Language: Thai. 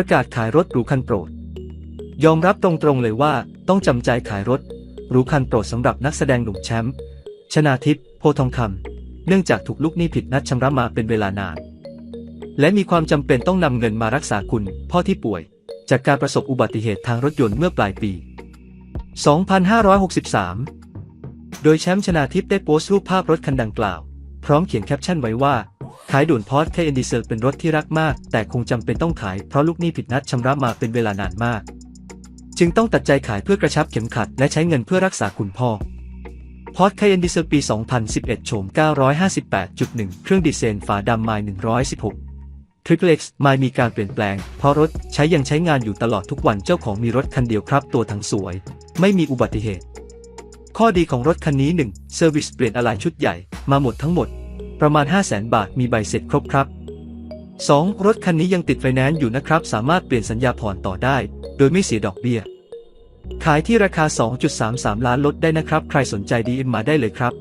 ประกาศขายรถหรูคันโปรด ยอมรับตรงๆเลยว่าต้องจำใจขายรถหรูคันโปรดสำหรับนักแสดงหนุ่มแชมป์ชนาทิพย์โพทองคำเนื่องจากถูกลูกหนี้ผิดนัดชำระมาเป็นเวลานาน และมีความจำเป็นต้องนำเงินมารักษาคุณพ่อที่ป่วย จากการประสบอุบัติเหตุทางรถยนต์เมื่อปลายปี 2563 โดยแชมป์ชนาทิพย์ได้โพสต์รูปภาพรถคันดังกล่าว พร้อมเขียนแคปชั่นไว้ว่า ขายด่วนพอร์ตเคเอ็นดีเซลเป็นรถที่รักมาก แต่คงจำเป็นต้องขายเพราะลูกหนี้ผิดนัดชำระมาเป็นเวลานานมาก จึงต้องตัดใจขายเพื่อกระชับเข็มขัดและใช้เงินเพื่อรักษาคุณพ่อพอร์ตเคเอนดีเซลปี 2011 โฉม 958.1 เครื่องดีเซลฝาดำไมล์116 Triple X ไมล์มีการเปลี่ยนแปลง เพราะรถใช้ยังใช้งานอยู่ตลอดทุกวันเจ้าของมีรถคันเดียวครับ ตัวทั้งสวย ไม่มีอุบัติเหตุ ข้อดีของรถคันนี้ 1. เซอร์วิสเปลี่ยนอะไหล่ชุดใหญ่มาหมดทั้งหมด ประมาณ 500,000 บาทมีใบเสร็จครบครับ 2. รถคันนี้ยังติดไฟแนนซ์อยู่นะครับ สามารถเปลี่ยนสัญญาผ่อนต่อได้ โดยไม่เสียดอกเบี้ย ขายที่ราคา 2.33 ล้านลดได้นะครับ ใครสนใจดีเอ็มมาได้เลยครับ